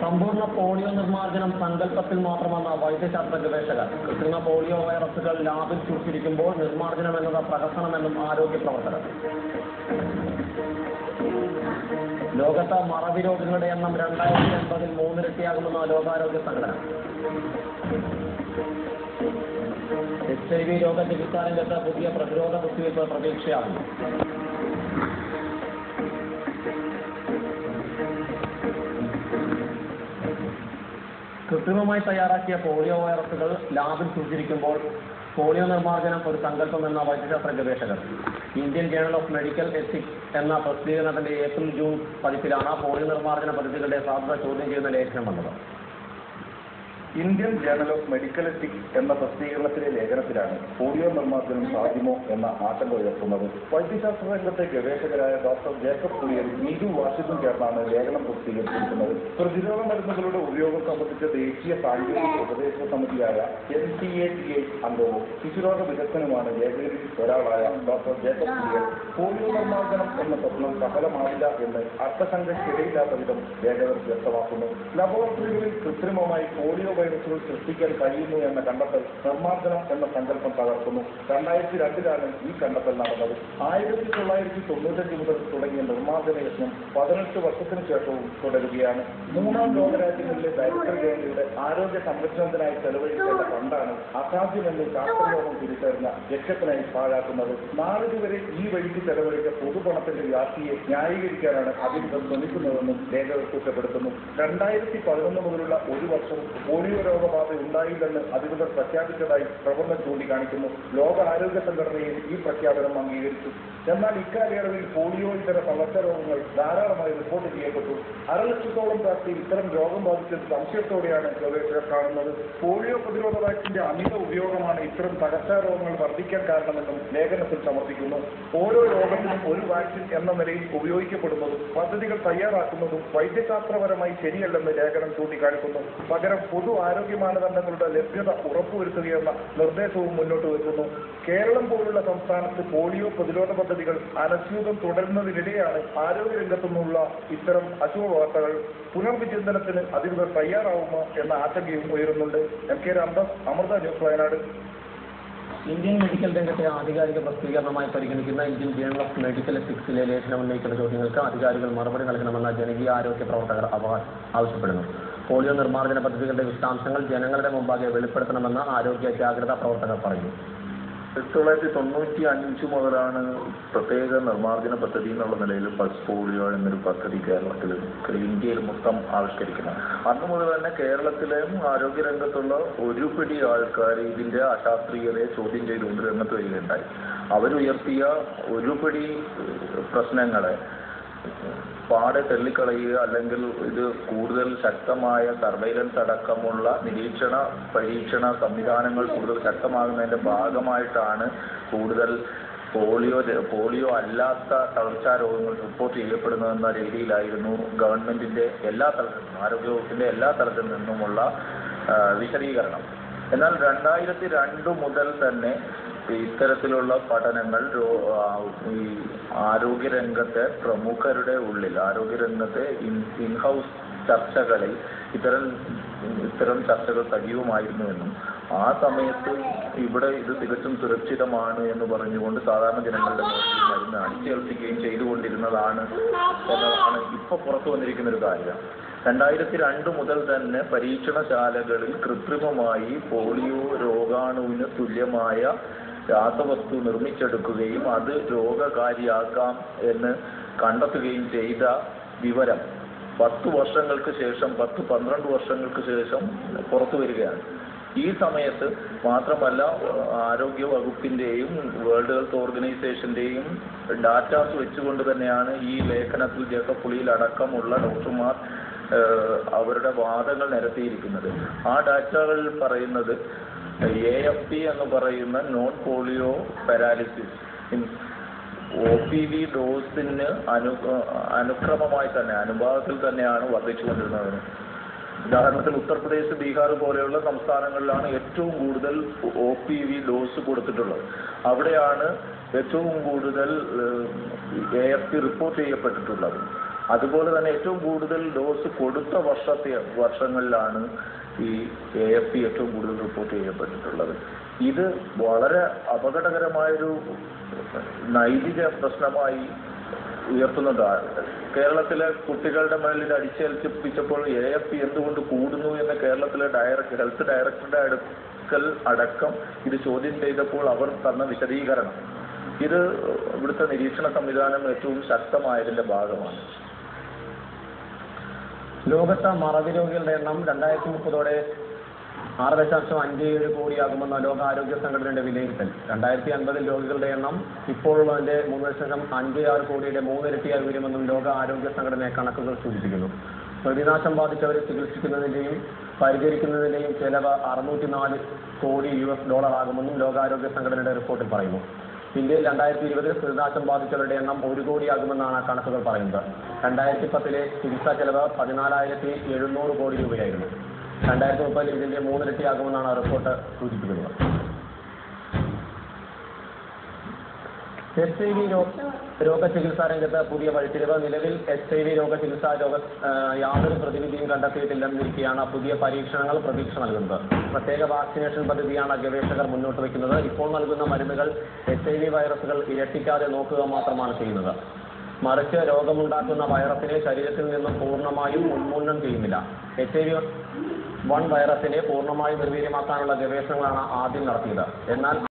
സമ്പൂർണ പോളിയോ നിർമ്മാർജനം സങ്കല്പത്തിൽ മാത്രമെന്ന വൈദ്യശാസ്ത്ര ഗവേഷകർ. കൃത്രിമ പോളിയോ വൈറസുകൾ ലാബിൽ സൂക്ഷിച്ചിരിക്കുമ്പോൾ നിർമ്മാർജനം എന്നത് പ്രഹസനമെന്നും ആരോഗ്യ പ്രവർത്തകർ. ലോകത്ത് മറവി രോഗങ്ങളുടെ എണ്ണം രണ്ടായിരത്തി എൺപതിൽ മൂന്നിരട്ടിയാകുമെന്ന ലോകാരോഗ്യ സംഘടന. എച്ച് ഐ വി രോഗ ചികിത്സാ രംഗത്ത് പുതിയ പ്രതിരോധ കുത്തിവയ്പ് പ്രതീക്ഷയാകുന്നു. കൃത്രിമമായി തയ്യാറാക്കിയ പോളിയോ വൈറസുകൾ ലാബിൽ സൂചിപ്പിക്കുമ്പോൾ പോളിയോ നിർമ്മാർജനം ഒരു സങ്കല്പം എന്ന വൈദ്യശാസ്ത്ര ഗവേഷകർ. Indian Journal of Medical Ethics എന്ന പ്രസിദ്ധീകരണത്തിന്റെ ഏപ്രിൽ ജൂൺ പതിപ്പിലാണ് പോളിയോ നിർമ്മാർജന പദ്ധതികളുടെ സാധ്യത ചോദ്യം ചെയ്യുന്ന ലേഖനം വന്നത്. Indian Journal of Medical Ethics എന്ന പ്രസിദ്ധീകരണത്തിലെ ലേഖനത്തിലാണ് പോളിയോ നിർമ്മാർജനം സാധ്യമോ എന്ന ആശങ്ക ഉയർത്തുന്നത്. വൈദ്യശാസ്ത്ര രംഗത്തെ ഗവേഷകരായ ഡോക്ടർ ജേക്കബ് പുളിയൻ നീതു വാഷിദും ചേർന്നാണ് ലേഖനം പ്രസിദ്ധീകരിച്ചിരിക്കുന്നത്. പ്രതിരോധ മരുന്നുകളുടെ ഉപയോഗം സംബന്ധിച്ച ദേശീയ സാങ്കേതിക ഉപദേശക സമിതിയായ N C A T I അംഗവും ശിശുരോഗ വിദഗ്ധനുമാണ് ലേഖകരിൽ ഒരാളായ ഡോക്ടർ ജേക്കബ് പുളിയൻ പോളിയോ നിർമ്മാർജനം എന്ന സ്വപ്നം സഫലമാവില്ല എന്ന് അർത്ഥസംഖ്യക്കിടയില്ലാത്ത വിധം ലേഖകർ വ്യക്തമാക്കുന്നു. ലബോറട്ടറികളിൽ കൃത്രിമമായി പോളിയോ വൈറസുകൾ സൃഷ്ടിക്കാൻ കഴിയുന്നു എന്ന കണ്ടെത്തൽ നിർമ്മാർജനം എന്ന സങ്കല്പം തകർക്കുന്നു. രണ്ടായിരത്തി രണ്ടിലാണ് ഈ കണ്ടെത്തൽ നടന്നത്. ആയിരത്തി തൊള്ളായിരത്തി തൊണ്ണൂറ്റഞ്ച് മുതൽ തുടങ്ങിയ നിർമ്മാർജന യജ്ഞം പതിനെട്ട് വർഷത്തിന് ശേഷവും തുടരുകയാണ്. മൂന്നാം ലോകരാജ്യങ്ങളിലെ ദരിദ്ര ജനതയുടെ ആരോഗ്യ സംരക്ഷണത്തിനായി ചെലവഴിക്കേണ്ട ഫണ്ടാണ് അസാധ്യമെന്ന് ശാസ്ത്രലോകം തിരിച്ചറിഞ്ഞ യക്ഷത്തിനായി പാഴാക്കുന്നത്. നാളിതുവരെ ഈ വഴിക്ക് ചെലവഴിച്ച പൊതുപണത്തിന്റെ വ്യാപ്തിയെ ന്യായീകരിക്കാനാണ് അധികൃതർ ശ്രമിക്കുന്നതെന്നും ലേഖകർ കുറ്റപ്പെടുത്തുന്നു. രണ്ടായിരത്തി പതിനൊന്ന് മുതലുള്ള ഒരു വർഷവും പോളിയോ രോഗബാധ ഉണ്ടായില്ലെന്ന് അധികൃതർ പ്രഖ്യാപിച്ചതായി പ്രബന്ധം ചൂണ്ടിക്കാണിക്കുന്നു. ലോക ആരോഗ്യ സംഘടനയും ഈ പ്രഖ്യാപനം അംഗീകരിച്ചു. എന്നാൽ ഇക്കാലയളവിൽ പോളിയോ ഇതര പകർച്ചരോഗങ്ങൾ ധാരാളമായി റിപ്പോർട്ട് ചെയ്യപ്പെട്ടു. അരലക്ഷത്തോളം പ്രാപ്തി ഇത്തരം രോഗം ബാധിച്ചത് സംശയത്തോടെയാണ് ഗവേഷകർ കാണുന്നത്. പോളിയോ പ്രതിരോധ വാക്സിന്റെ അമിത ഉപയോഗമാണ് ഇത്തരം പകർച്ചരോഗങ്ങൾ വർദ്ധിക്കാൻ കാരണമെന്നും ലേഖനത്തിൽ സമർപ്പിക്കുന്നു. ഓരോ രോഗത്തിനും വാക്സിൻ എന്ന നിലയിൽ ഉപയോഗിക്കപ്പെടുന്നതും പദ്ധതികൾ തയ്യാറാക്കുന്നതും വൈദ്യശാസ്ത്രപരമായി ശരിയല്ലെന്ന് ലേഖനം ചൂണ്ടിക്കാണിക്കുന്നു. പകരം പൊതു ആരോഗ്യ മാനദണ്ഡങ്ങളുടെ ലഭ്യത ഉറപ്പുവരുത്തുകയെന്ന നിർദ്ദേശവും മുന്നോട്ട് വെക്കുന്നു. കേരളം പോലുള്ള സംസ്ഥാനത്ത് പോളിയോ പ്രതിരോധ പദ്ധതികൾ അനസ്യൂതം തുടരുന്നതിനിടെയാണ് ആരോഗ്യരംഗത്തു നിന്നുള്ള ഇത്തരം അശുഭ വാർത്തകൾ പുനർവിചിന്തനത്തിന് അധികൃതർ തയ്യാറാവുമോ എന്ന ആശങ്കയും ഉയരുന്നുണ്ട്. M K Ramdas Amrita News Wayanad. Indian medical രംഗത്തെ ആധികാരിക പ്രസിദ്ധീകരണമായി പരിഗണിക്കുന്ന ഇന്ത്യൻ ജേണൽ ഓഫ് മെഡിക്കൽ എത്തിക്സിലെ ലേഖനം ഉന്നയിക്കുന്ന ചോദ്യങ്ങൾക്ക് അധികാരികൾ മറുപടി നൽകണമെന്ന ജനകീയ ആരോഗ്യ പ്രവർത്തകർ ആവശ്യപ്പെടുന്നു. പോളിയോ നിർമ്മാർജന പദ്ധതികളുടെ വിശദാംശങ്ങൾ ജനങ്ങളുടെ മുമ്പാകെ വെളിപ്പെടുത്തണമെന്ന് ആരോഗ്യ ജാഗ്രതാ പ്രവർത്തകർ പറയുന്നു. ആയിരത്തി തൊള്ളായിരത്തി തൊണ്ണൂറ്റി അഞ്ച് മുതലാണ് പ്രത്യേക നിർമ്മാർജന പദ്ധതി എന്നുള്ള നിലയിൽ പൾസ് പോളിയോ എന്നൊരു പദ്ധതി കേരളത്തിൽ ഇന്ത്യയിൽ മൊത്തം ആവിഷ്കരിക്കുന്നത്. അന്ന് മുതൽ തന്നെ കേരളത്തിലെയും ആരോഗ്യരംഗത്തുള്ള ഒരു പിടി ആൾക്കാർ ഇതിന്റെ അശാസ്ത്രീയതയെ ചോദ്യം ചെയ്തുകൊണ്ട് രംഗത്ത് വരികയുണ്ടായി. അവരുയർത്തിയ ഒരു പിടി പ്രശ്നങ്ങളെ പാടെ തള്ളിക്കളയുക അല്ലെങ്കിൽ ഇത് കൂടുതൽ ശക്തമായ സർവൈലൻസ് അടക്കമുള്ള നിരീക്ഷണ പരീക്ഷണ സംവിധാനങ്ങൾ കൂടുതൽ ശക്തമാകുന്നതിന്റെ ഭാഗമായിട്ടാണ് കൂടുതൽ പോളിയോ പോളിയോ അല്ലാത്ത തളർച്ചാ രോഗങ്ങൾ റിപ്പോർട്ട് ചെയ്യപ്പെടുന്നതെന്ന രീതിയിലായിരുന്നു ഗവൺമെന്റിന്റെ എല്ലാ തലത്തിൽ നിന്നും ആരോഗ്യവകുപ്പിന്റെ എല്ലാ തലത്തിൽ നിന്നുമുള്ള വിശദീകരണം. എന്നാൽ രണ്ടായിരത്തി രണ്ട് മുതൽ തന്നെ ഇത്തരത്തിലുള്ള പഠനങ്ങൾ ഈ ആരോഗ്യരംഗത്തെ പ്രമുഖരുടെ ഉള്ളിൽ ആരോഗ്യരംഗത്തെ ഇൻ ഹൗസ് ചർച്ചകളിൽ ഇത്തരം ഇത്തരം ചർച്ചകൾ സജീവമായിരുന്നുവെന്നും ആ സമയത്ത് ഇവിടെ ഇത് തികച്ചും സുരക്ഷിതമാണ് എന്ന് പറഞ്ഞുകൊണ്ട് സാധാരണ ജനങ്ങളുടെ മരുന്ന് അടിച്ചേൽപ്പിക്കുകയും ചെയ്തുകൊണ്ടിരുന്നതാണ് എന്നതാണ് ഇപ്പൊ പുറത്തു വന്നിരിക്കുന്ന ഒരു കാര്യം. രണ്ടായിരത്തി രണ്ട് മുതൽ തന്നെ പരീക്ഷണശാലകളിൽ കൃത്രിമമായി പോളിയോ രോഗാണുവിന് തുല്യമായ രാസവസ്തു നിർമ്മിച്ചെടുക്കുകയും അത് രോഗകാരിയാക്കാം എന്ന് കണ്ടെത്തുകയും ചെയ്ത വിവരം പത്ത് വർഷങ്ങൾക്ക് ശേഷം പത്ത് പന്ത്രണ്ട് വർഷങ്ങൾക്ക് ശേഷം പുറത്തു വരികയാണ്. ഈ സമയത്ത് മാത്രമല്ല ആരോഗ്യ വകുപ്പിന്റെയും വേൾഡ് ഹെൽത്ത് ഓർഗനൈസേഷന്റെയും ഡാറ്റാസ് വെച്ചുകൊണ്ട് തന്നെയാണ് ഈ ലേഖനത്തിൽ ജേക്കബ് പുളിയിൽ അടക്കമുള്ള ഡോക്ടർമാർ അവരുടെ വാദങ്ങൾ നിരത്തിയിരിക്കുന്നത്. ആ ഡാറ്റകൾ പറയുന്നത് എ എഫ് പി എന്ന് പറയുന്ന non polio paralysis O P V ഡോസിന് അനു അനുക്രമമായി തന്നെ അനുഭാവത്തിൽ തന്നെയാണ് വർദ്ധിച്ചുകൊണ്ടിരുന്നത് ഉദാഹരണത്തിന് ഉത്തർപ്രദേശ് ബീഹാർ പോലെയുള്ള സംസ്ഥാനങ്ങളിലാണ് ഏറ്റവും കൂടുതൽ ഒ പി വി ഡോസ് കൊടുത്തിട്ടുള്ളത്. അവിടെയാണ് ഏറ്റവും കൂടുതൽ എ എഫ് പി റിപ്പോർട്ട് ചെയ്യപ്പെട്ടിട്ടുള്ളത്. അതുപോലെ തന്നെ ഏറ്റവും കൂടുതൽ ഡോസ് കൊടുത്ത വർഷത്തെ വർഷങ്ങളിലാണ് ഈ എ എഫ് പി ഏറ്റവും കൂടുതൽ റിപ്പോർട്ട് ചെയ്യപ്പെട്ടിട്ടുള്ളത്. ഇത് വളരെ അപകടകരമായൊരു നൈതിക പ്രശ്നമായി ഉയർത്തുന്നതാണ്. കേരളത്തിലെ കുട്ടികളുടെ മേലിൽ അടിച്ചേൽപ്പിച്ചപ്പോൾ എ എഫ് പി എന്തുകൊണ്ട് കൂടുന്നു എന്ന് കേരളത്തിലെ ഡയറക്ടർ ഹെൽത്ത് ഡയറക്ടറുടെ അടുക്കൽ അടക്കം ഇത് ചോദ്യം ചെയ്തപ്പോൾ അവർ തന്ന വിശദീകരണം. ഇത് ഇവിടുത്തെ നിരീക്ഷണ സംവിധാനം ഏറ്റവും ശക്തമായതിന്റെ ഭാഗമാണ്. ലോകത്തെ മറവി രോഗികളുടെ എണ്ണം രണ്ടായിരത്തി മുപ്പതോടെ ആറ് ദശാംശം അഞ്ച് ഏഴ് കോടിയാകുമെന്ന ലോകാരോഗ്യ സംഘടനയുടെ വിലയിരുത്തൽ. രണ്ടായിരത്തി അൻപതിൽ രോഗികളുടെ എണ്ണം ഇപ്പോഴുള്ളതിന്റെ മൂന്ന് ദശാംശം അഞ്ച് ആറ് കോടിയുടെ മൂന്നിരട്ടിയായി വരുമെന്നും ലോക ആരോഗ്യ സംഘടന കണക്കുകൾ സൂചിപ്പിക്കുന്നു. പ്രതിനാശം ബാധിച്ചവരെ ചികിത്സിക്കുന്നതിന്റെയും പരിചരിക്കുന്നതിന്റെയും ചെലവ് അറുന്നൂറ്റി നാല് കോടി യു എസ് ഡോളർ ആകുമെന്നും ലോകാരോഗ്യ സംഘടനയുടെ റിപ്പോർട്ടിൽ പറയുന്നു. ഇന്ത്യയിൽ രണ്ടായിരത്തി ഇരുപതിൽ പ്രതിനാശം ബാധിച്ചവരുടെ എണ്ണം ഒരു കോടിയാകുമെന്നാണ് കണക്കുകൾ പറയുന്നത്. രണ്ടായിരത്തി പത്തിലെ ചികിത്സാ ചെലവ് പതിനാലായിരത്തി എഴുന്നൂറ് കോടി രൂപയായിരുന്നു. രണ്ടായിരത്തി മുപ്പതിൽ ഇതിന്റെ മൂന്നിരട്ടിയാകുമെന്നാണ് റിപ്പോർട്ട് സൂചിപ്പിക്കുന്നത്. എച്ച് ഐ വി രോഗ രോഗചികിത്സാ രംഗത്ത് പുതിയ വഴിത്തിരിവ്. നിലവിൽ എച്ച് ഐ വി രോഗ ആ, യാതൊരു പ്രതിവിധിയും കണ്ടെത്തിയിട്ടില്ലെന്നിരിക്കെയാണ് പുതിയ പരീക്ഷണങ്ങൾ പ്രതീക്ഷ നൽകുന്നത്. പ്രത്യേക വാക്സിനേഷൻ പദ്ധതിയാണ് ഗവേഷകർ മുന്നോട്ട് വയ്ക്കുന്നത്. ഇപ്പോൾ നൽകുന്ന മരുന്നുകൾ എച്ച് ഐ വി വൈറസുകൾ ഇരട്ടിക്കാതെ നോക്കുക മാത്രമാണ് ചെയ്യുന്നത്. മറിച്ച് രോഗമുണ്ടാക്കുന്ന വൈറസിനെ ശരീരത്തിൽ നിന്നും പൂർണമായും ഉന്മൂലനം ചെയ്യുന്നില്ല. എച്ച് ഐ വി വൺ വൈറസിനെ പൂർണമായും നിർവീര്യമാക്കാനുള്ള ഗവേഷണങ്ങളാണ് ആദ്യം നടത്തിയത്. എന്നാൽ